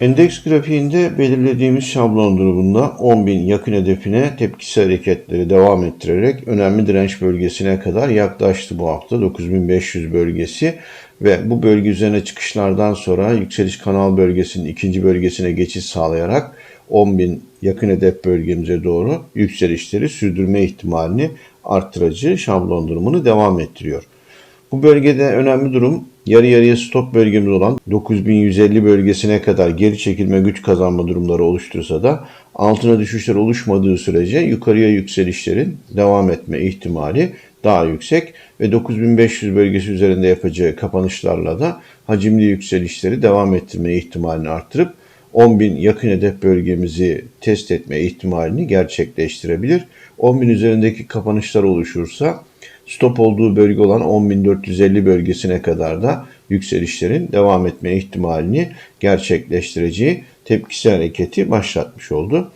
Endeks grafiğinde belirlediğimiz şablon durumunda 10.000 yakın hedefine tepkisi hareketleri devam ettirerek önemli direnç bölgesine kadar yaklaştı bu hafta 9500 bölgesi ve bu bölge üzerine çıkışlardan sonra yükseliş kanal bölgesinin ikinci bölgesine geçiş sağlayarak 10.000 yakın hedef bölgemize doğru yükselişleri sürdürme ihtimalini arttırıcı şablon durumunu devam ettiriyor. Bu bölgede önemli durum yarı yarıya stop bölgemiz olan 9150 bölgesine kadar geri çekilme güç kazanma durumları oluştursa da altına düşüşler oluşmadığı sürece yukarıya yükselişlerin devam etme ihtimali daha yüksek ve 9500 bölgesi üzerinde yapacağı kapanışlarla da hacimli yükselişleri devam ettirme ihtimalini arttırıp 10.000 yakın hedef bölgemizi test etme ihtimalini gerçekleştirebilir. 10.000 üzerindeki kapanışlar oluşursa stop olduğu bölge olan 10.450 bölgesine kadar da yükselişlerin devam etme ihtimalini gerçekleştireceği tepkisi hareketi başlatmış oldu.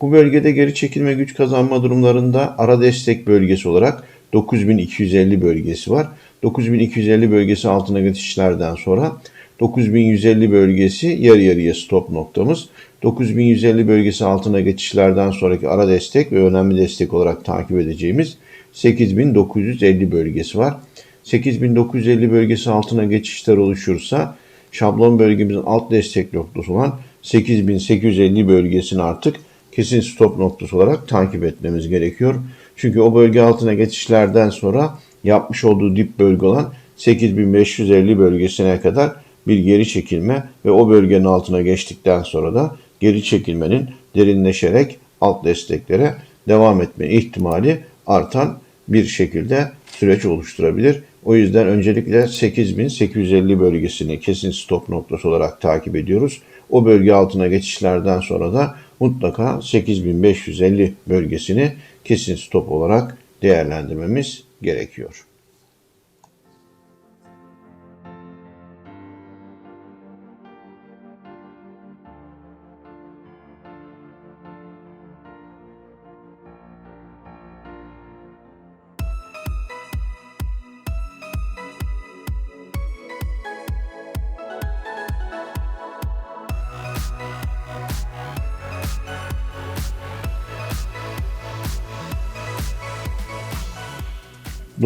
Bu bölgede geri çekilme güç kazanma durumlarında ara destek bölgesi olarak 9250 bölgesi var. 9250 bölgesi altına geçişlerden sonra 9150 bölgesi yarı yarıya stop noktamız. 9150 bölgesi altına geçişlerden sonraki ara destek ve önemli destek olarak takip edeceğimiz 8950 bölgesi var. 8950 bölgesi altına geçişler oluşursa şablon bölgemizin alt destek noktası olan 8850 bölgesini artık kesin stop noktası olarak takip etmemiz gerekiyor. Çünkü o bölge altına geçişlerden sonra yapmış olduğu dip bölge olan 8550 bölgesine kadar bir geri çekilme ve o bölgenin altına geçtikten sonra da geri çekilmenin derinleşerek alt desteklere devam etme ihtimali artan bir şekilde süreç oluşturabilir. O yüzden öncelikle 8850 bölgesini kesin stop noktası olarak takip ediyoruz. O bölge altına geçişlerden sonra da mutlaka 8550 bölgesini kesin stop olarak değerlendirmemiz gerekiyor.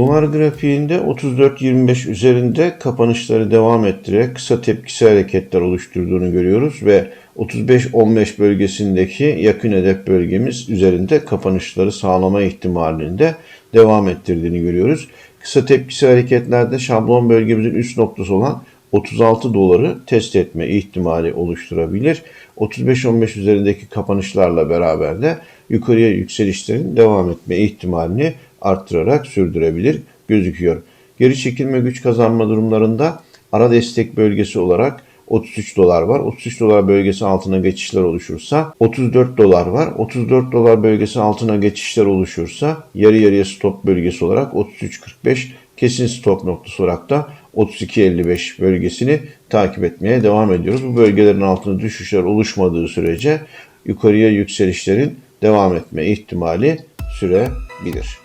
Dolar grafiğinde 34.25 üzerinde kapanışları devam ettirerek kısa tepkisi hareketler oluşturduğunu görüyoruz ve 35-15 bölgesindeki yakın hedef bölgemiz üzerinde kapanışları sağlama ihtimalinde devam ettirdiğini görüyoruz. Kısa tepkisi hareketlerde şablon bölgemizin üst noktası olan 36 doları test etme ihtimali oluşturabilir. 35-15 üzerindeki kapanışlarla beraber de yukarıya yükselişlerin devam etme ihtimalini arttırarak sürdürebilir gözüküyor. Geri çekilme güç kazanma durumlarında ara destek bölgesi olarak 33 dolar var. 33 dolar bölgesi altına geçişler oluşursa 34 dolar var. 34 dolar bölgesi altına geçişler oluşursa yarı yarıya stop bölgesi olarak 33.45 kesin stop noktası olarak da 32.55 bölgesini takip etmeye devam ediyoruz. Bu bölgelerin altında düşüşler oluşmadığı sürece yukarıya yükselişlerin devam etme ihtimali sürebilir.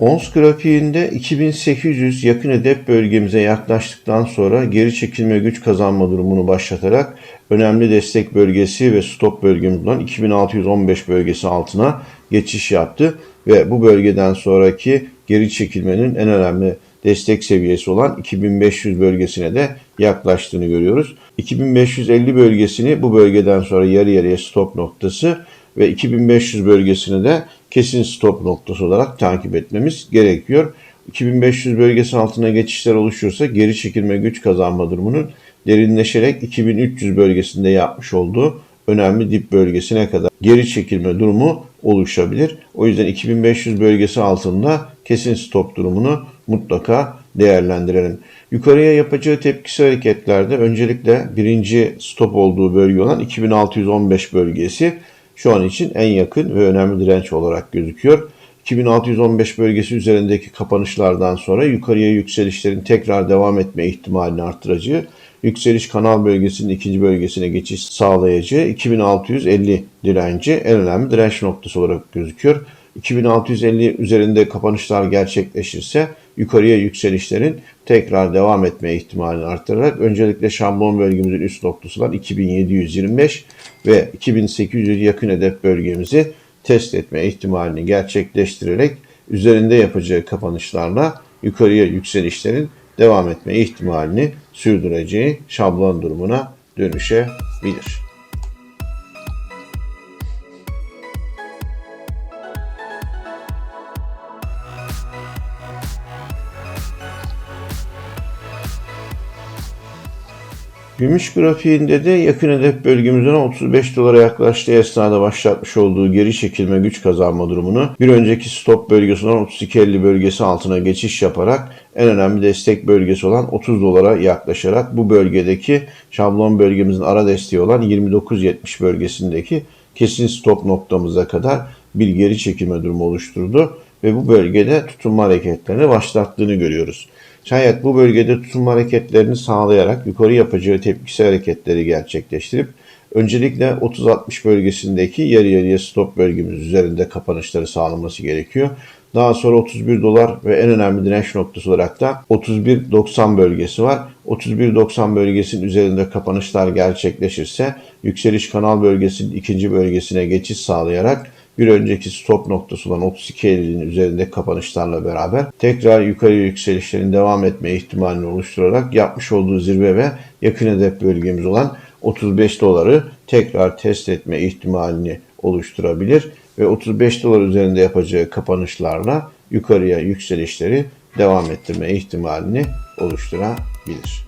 Ons grafiğinde 2800 yakın hedef bölgemize yaklaştıktan sonra geri çekilme güç kazanma durumunu başlatarak önemli destek bölgesi ve stop bölgemiz olan 2615 bölgesi altına geçiş yaptı ve bu bölgeden sonraki geri çekilmenin en önemli destek seviyesi olan 2500 bölgesine de yaklaştığını görüyoruz. 2550 bölgesini bu bölgeden sonra yarı yarıya stop noktası ve 2500 bölgesini de kesin stop noktası olarak takip etmemiz gerekiyor. 2500 bölgesi altına geçişler oluşursa geri çekilme güç kazanma durumunun derinleşerek 2300 bölgesinde yapmış olduğu önemli dip bölgesine kadar geri çekilme durumu oluşabilir. O yüzden 2500 bölgesi altında kesin stop durumunu mutlaka değerlendirelim. Yukarıya yapacağı tepkisi hareketlerde öncelikle birinci stop olduğu bölge olan 2615 bölgesi şu an için en yakın ve önemli direnç olarak gözüküyor. 2615 bölgesi üzerindeki kapanışlardan sonra yukarıya yükselişlerin tekrar devam etme ihtimalini arttıracağı yükseliş kanal bölgesinin ikinci bölgesine geçiş sağlayacağı 2650 direnci en önemli direnç noktası olarak gözüküyor. 2650 üzerinde kapanışlar gerçekleşirse yukarıya yükselişlerin tekrar devam etme ihtimalini arttırarak öncelikle şablon bölgemizin üst noktası olan 2725 ve 2800 yakın hedef bölgemizi test etme ihtimalini gerçekleştirerek üzerinde yapacağı kapanışlarla yukarıya yükselişlerin devam etme ihtimalini sürdüreceği şablon durumuna dönüşebilir. Gümüş grafiğinde de yakın hedef bölgemizden 35 dolara yaklaştığı esnada başlatmış olduğu geri çekilme güç kazanma durumunu bir önceki stop bölgesinden 32.50 bölgesi altına geçiş yaparak en önemli destek bölgesi olan 30 dolara yaklaşarak bu bölgedeki şablon bölgemizin ara desteği olan 29.70 bölgesindeki kesin stop noktamıza kadar bir geri çekilme durumu oluşturdu ve bu bölgede tutunma hareketlerini başlattığını görüyoruz. Şayet bu bölgede tutunma hareketlerini sağlayarak yukarı yapacağı tepkisi hareketleri gerçekleştirip öncelikle 30-60 bölgesindeki yarı yarıya stop bölgemiz üzerinde kapanışları sağlaması gerekiyor. Daha sonra 31 dolar ve en önemli direnç noktası olarak da 31.90 bölgesi var. 31.90 bölgesinin üzerinde kapanışlar gerçekleşirse yükseliş kanal bölgesinin ikinci bölgesine geçiş sağlayarak bir önceki stop noktası olan 32.50'nin üzerinde kapanışlarla beraber tekrar yukarı yükselişlerin devam etme ihtimalini oluşturarak yapmış olduğu zirve ve yakın hedef bölgemiz olan 35 doları tekrar test etme ihtimalini oluşturabilir ve 35 dolar üzerinde yapacağı kapanışlarla yukarıya yükselişleri devam ettirme ihtimalini oluşturabilir.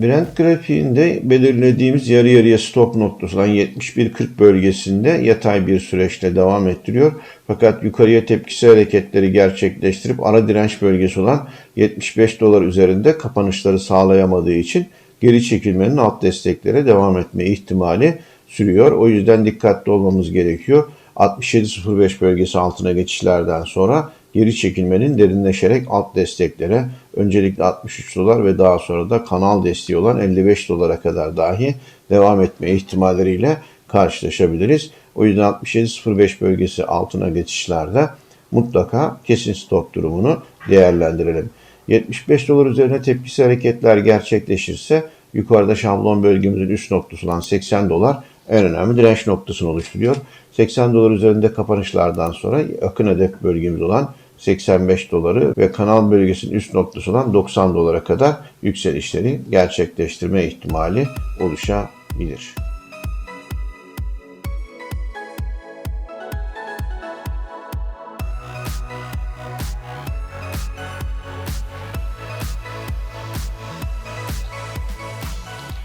Brent grafiğinde belirlediğimiz yarı yarıya stop noktası olan 71.40 bölgesinde yatay bir süreçte devam ettiriyor. Fakat yukarıya tepkisi hareketleri gerçekleştirip ara direnç bölgesi olan 75 dolar üzerinde kapanışları sağlayamadığı için geri çekilmenin alt desteklere devam etme ihtimali sürüyor. O yüzden dikkatli olmamız gerekiyor. 67.05 bölgesi altına geçişlerden sonra geri çekilmenin derinleşerek alt desteklere öncelikle 63 dolar ve daha sonra da kanal desteği olan 55 dolara kadar dahi devam etme ihtimalleriyle karşılaşabiliriz. O yüzden 67.05 bölgesi altına geçişlerde mutlaka kesin stop durumunu değerlendirelim. 75 dolar üzerine tepkisi hareketler gerçekleşirse yukarıda şablon bölgemizin üst noktası olan 80 dolar en önemli direnç noktasını oluşturuyor. 80 dolar üzerinde kapanışlardan sonra akın hedef bölgemiz olan 85 doları ve kanal bölgesinin üst noktası olan 90 dolara kadar yükselişleri gerçekleştirme ihtimali oluşabilir.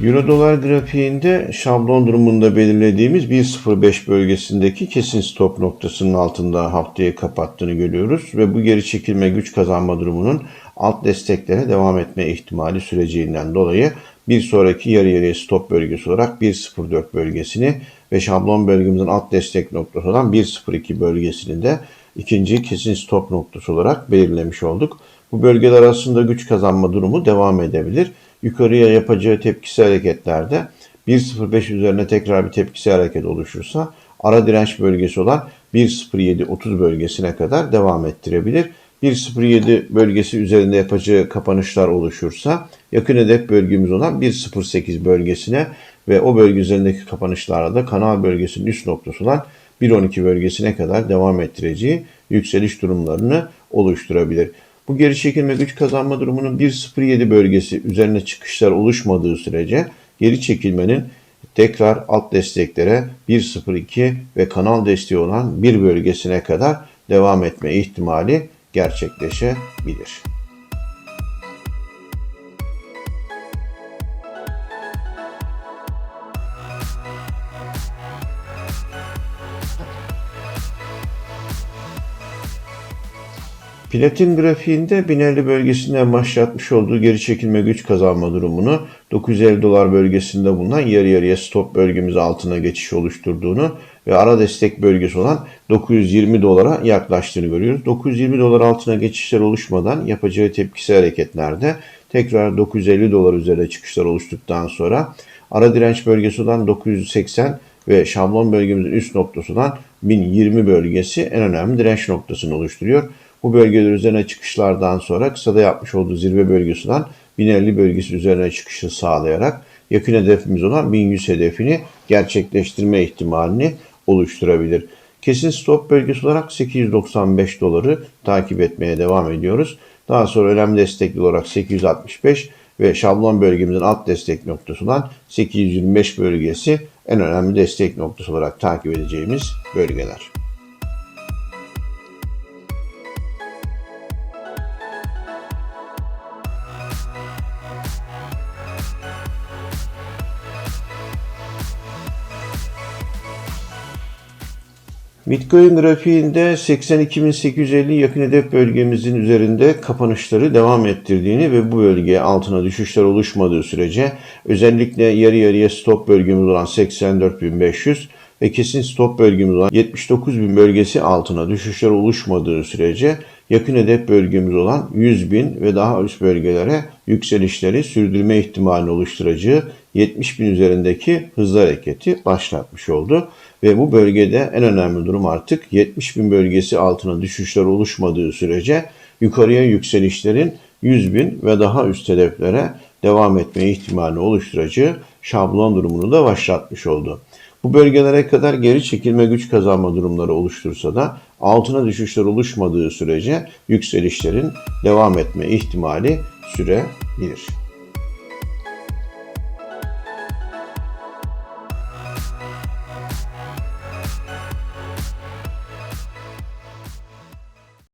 Euro dolar grafiğinde şablon durumunda belirlediğimiz 1.05 bölgesindeki kesin stop noktasının altında haftayı kapattığını görüyoruz ve bu geri çekilme güç kazanma durumunun alt desteklere devam etme ihtimali sürecinden dolayı bir sonraki yarı yarıya stop bölgesi olarak 1.04 bölgesini ve şablon bölgemizin alt destek noktası olan 1.02 bölgesini de ikinci kesin stop noktası olarak belirlemiş olduk. Bu bölgeler arasında güç kazanma durumu devam edebilir yukarıya yapacağı tepkisi hareketlerde 1.05 üzerine tekrar bir tepkisi hareket oluşursa ara direnç bölgesi olan 1.07-30 bölgesine kadar devam ettirebilir. 1.07 bölgesi üzerinde yapacağı kapanışlar oluşursa yakın hedef bölgemiz olan 1.08 bölgesine ve o bölge üzerindeki kapanışlarla da kanal bölgesinin üst noktası olan 1.12 bölgesine kadar devam ettireceği yükseliş durumlarını oluşturabilir. Bu geri çekilme güç kazanma durumunun 1.07 bölgesi üzerine çıkışlar oluşmadığı sürece geri çekilmenin tekrar alt desteklere 1.02 ve kanal desteği olan bir bölgesine kadar devam etme ihtimali gerçekleşebilir. Platin grafiğinde 1050 bölgesinden başlatmış olduğu geri çekilme güç kazanma durumunu 950 dolar bölgesinde bulunan yarı yarıya stop bölgemiz altına geçiş oluşturduğunu ve ara destek bölgesi olan 920 dolara yaklaştığını görüyoruz. 920 dolar altına geçişler oluşmadan yapacağı tepkisel hareketlerde tekrar 950 dolar üzerinde çıkışlar oluştuktan sonra ara direnç bölgesi olan 980 ve şablon bölgemizin üst noktası olan 1020 bölgesi en önemli direnç noktasını oluşturuyor. Bu bölgeler üzerine çıkışlardan sonra kısada yapmış olduğu zirve bölgesi olan 1050 bölgesi üzerine çıkışı sağlayarak yakın hedefimiz olan 1100 hedefini gerçekleştirme ihtimalini oluşturabilir. Kesin stop bölgesi olarak 895 doları takip etmeye devam ediyoruz. Daha sonra önemli destekli olarak 865 ve şablon bölgemizin alt destek noktası olan 825 bölgesi en önemli destek noktası olarak takip edeceğimiz bölgeler. Bitcoin grafiğinde 82.850 yakın hedef bölgemizin üzerinde kapanışları devam ettirdiğini ve bu bölgeye altına düşüşler oluşmadığı sürece özellikle yarı yarıya stop bölgemiz olan 84.500 ve kesin stop bölgemiz olan 79.000 bölgesi altına düşüşler oluşmadığı sürece yakın hedef bölgemiz olan 100.000 ve daha üst bölgelere yükselişleri sürdürme ihtimalini oluşturacağı 70.000 üzerindeki hızlı hareketi başlatmış oldu. Ve bu bölgede en önemli durum artık 70.000 bölgesi altına düşüşler oluşmadığı sürece yukarıya yükselişlerin 100.000 ve daha üst hedeflere devam etme ihtimalini oluşturacağı şablon durumunu da başlatmış oldu. Bu bölgelere kadar geri çekilme güç kazanma durumları oluştursa da altına düşüşler oluşmadığı sürece yükselişlerin devam etme ihtimali sürebilir.